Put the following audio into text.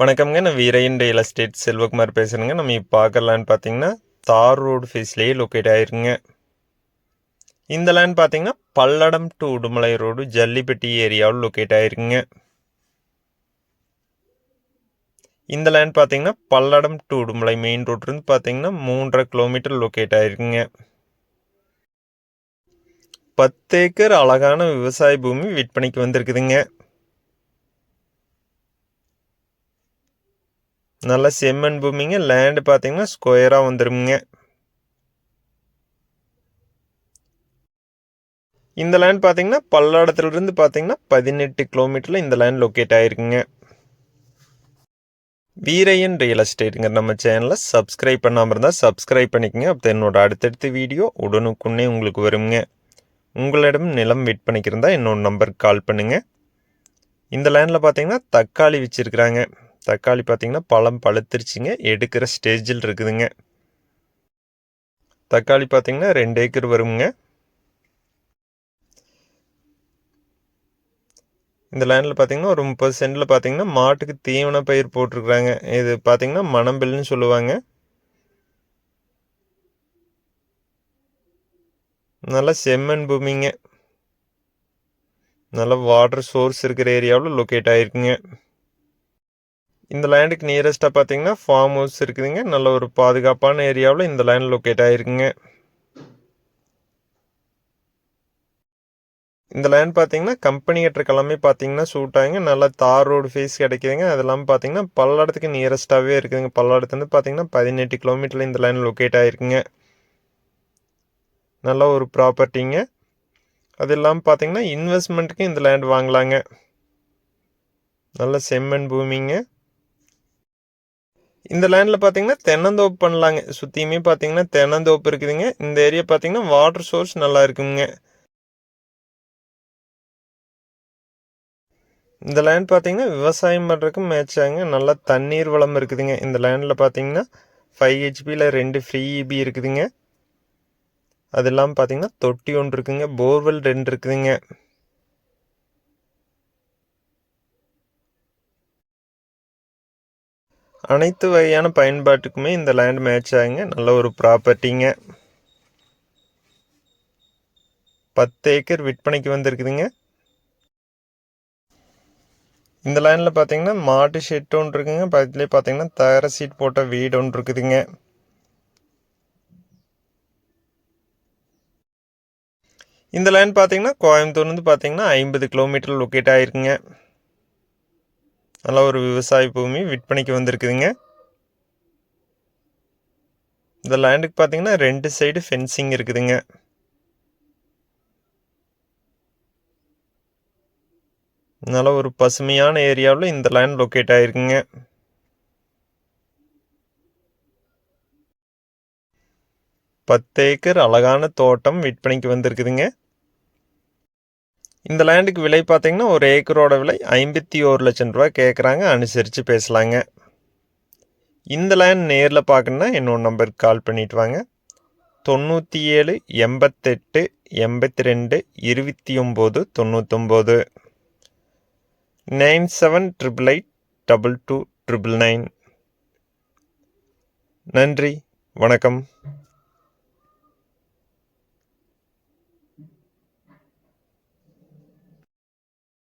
வணக்கம்ங்க. நான் Veeraiyan real estate Selvakumar பேசுகிறேங்க நம்ம இப்போ பார்க்கலான்னு பார்த்தீங்கன்னா தார் ரோடு ஃபேஸ்லேயே லொக்கேட் ஆயிருங்க. இந்த லேண்ட் பார்த்தீங்கன்னா பல்லடம் டு உடுமலை ரோடு ஜல்லிப்பட்டி ஏரியாவில் லொக்கேட் ஆயிருக்குங்க இந்த லேண்ட் பார்த்தீங்கன்னா பல்லடம் டு உடுமலை மெயின் ரோட்லேருந்து பார்த்தீங்கன்னா மூன்றரை கிலோமீட்டர் லொக்கேட் ஆயிருக்குங்க பத்து ஏக்கர் அழகான விவசாய பூமி விற்பனைக்கு வந்திருக்குதுங்க. நல்ல செம்மண் பூமிங்க. லேண்டு பார்த்தீங்கன்னா ஸ்கொயராக வந்துருமுங்க. இந்த லேண்ட் பார்த்தீங்கன்னா பல்லடத்துலேருந்து பார்த்தீங்கன்னா பதினெட்டு கிலோமீட்டரில் இந்த லேண்ட் லொக்கேட் ஆயிருக்குங்க. வீரையன் ரியல் எஸ்டேட்டுங்க நம்ம சேனலை சப்ஸ்கிரைப் பண்ணாமல் இருந்தால் சப்ஸ்கிரைப் பண்ணிக்கங்க. அப்போ என்னோட அடுத்தடுத்த வீடியோ உடனுக்குன்னே உங்களுக்கு வருங்க. உங்களிடம் நிலம் விற்பனைக்கு இருந்தால் என்னோட நம்பருக்கு கால் பண்ணுங்கள் இந்த லேண்டில் பார்த்தீங்கன்னா தக்காளி வச்சுருக்குறாங்க. தக்காளி பார்த்திங்கன்னா பழம் பழுத்துருச்சுங்க. எடுக்கிற ஸ்டேஜில் இருக்குதுங்க. தக்காளி பார்த்தீங்கன்னா ரெண்டு ஏக்கர் வருங்க. இந்த லேண்டில் பார்த்தீங்கன்னா ஒரு முப்பது சென்டில் பார்த்தீங்கன்னா மாட்டுக்கு தீவன பயிர் போட்டிருக்குறாங்க. இது பார்த்திங்கன்னா மணம்பில்னு சொல்லுவாங்க. நல்லா செம்மண் பூமிங்க. நல்ல வாட்டர் சோர்ஸ் இருக்கிற ஏரியாவில் லொக்கேட் ஆகிருக்குங்க இந்த லேண்டுக்கு நியரஸ்ட்டாக பார்த்தீங்கன்னா ஃபார்ம் ஹவுஸ் இருக்குதுங்க. நல்ல ஒரு பாதுகாப்பான ஏரியாவில் இந்த லேண்ட் லொக்கேட் ஆகிருக்குங்க இந்த லேண்ட் பார்த்தீங்கன்னா கம்பெனி கட்டுறக்கு எல்லாமே பார்த்தீங்கன்னா சூட் ஆகுங்க. நல்லா தார் ரோடு ஃபேஸ் கிடைக்குதுங்க. அது இல்லாமல் பார்த்தீங்கன்னா பல்லடத்துக்கு நியரஸ்ட்டாகவே இருக்குதுங்க. பல்லடத்துலேருந்து பார்த்தீங்கன்னா பதினெட்டு கிலோமீட்டரில் இந்த லேண்ட் லொக்கேட் ஆகிருக்குங்க நல்ல ஒரு ப்ராப்பர்ட்டிங்க அது இல்லாமல் பார்த்தீங்கன்னா இன்வெஸ்ட்மெண்ட்டுக்கு இந்த லேண்ட் வாங்கலாங்க. நல்ல செம்மண் பூமிங்க. இந்த லேண்டில் பார்த்தீங்கன்னா தென்னந்தோப்பு பண்ணலாங்க. சுற்றியுமே பார்த்தீங்கன்னா தென்னந்தோப்பு இருக்குதுங்க. இந்த ஏரியா பார்த்தீங்கன்னா வாட்டர் சோர்ஸ் நல்லா இருக்குங்க. இந்த லேண்ட் பார்த்தீங்கன்னா விவசாயம் பண்ணுறதுக்கு மேட்ச் ஆகுங்க நல்லா தண்ணீர் வளம் இருக்குதுங்க. இந்த லேண்டில் பார்த்தீங்கன்னா ஃபைவ் ஹெச்பியில் ரெண்டு ஃப்ரீ இபி இருக்குதுங்க. அது இல்லாமல் பார்த்தீங்கன்னா தொட்டி ஒன்று இருக்குதுங்க போர்வெல் ரெண்டு இருக்குதுங்க. அனைத்து வகையான பயன்பாட்டுக்குமே இந்த லேண்ட் மேட்ச் ஆகுங்க. நல்ல ஒரு ப்ராப்பர்ட்டிங்க பத்து ஏக்கர் விற்பனைக்கு வந்திருக்குதுங்க. இந்த லேண்டில் பார்த்தீங்கன்னா மாட்டு ஷெட் ஒன்று இருக்குங்க. பக்கத்துலேயே பார்த்தீங்கன்னா தகர சீட் போட்ட வீடு ஒன்று இருக்குதுங்க. இந்த லேண்ட் பார்த்தீங்கன்னா கோயம்புத்தூர்லேருந்து பார்த்தீங்கன்னா ஐம்பது கிலோமீட்டர் லொக்கேட் ஆகிருக்குங்க நல்ல ஒரு விவசாய பூமி விற்பனைக்கு வந்திருக்குதுங்க. இந்த லேண்டுக்கு பார்த்தீங்கன்னா ரெண்டு சைடு ஃபென்சிங் இருக்குதுங்க. நல்ல ஒரு பசுமையான ஏரியாவில் இந்த லேண்ட் லொக்கேட் ஆகிருக்குங்க பத்து ஏக்கர் அழகான தோட்டம் விற்பனைக்கு வந்திருக்குதுங்க. இந்த லேண்டுக்கு விலை பார்த்திங்கன்னா ஒரு ஏக்கரோட விலை ஐம்பத்தி ஒரு லட்சம் ரூபா கேட்குறாங்க அனுசரித்து பேசலாங்க. இந்த லேண்ட் நேரில் பார்க்கணுன்னா என்னோட நம்பருக்கு கால் பண்ணிட்டு வாங்க. தொண்ணூற்றி ஏழு எண்பத்தெட்டு எண்பத்தி ரெண்டு இருபத்தி ஒம்பது தொண்ணூத்தொம்பது. Nine seven triple eight double two triple nine. நன்றி. வணக்கம்.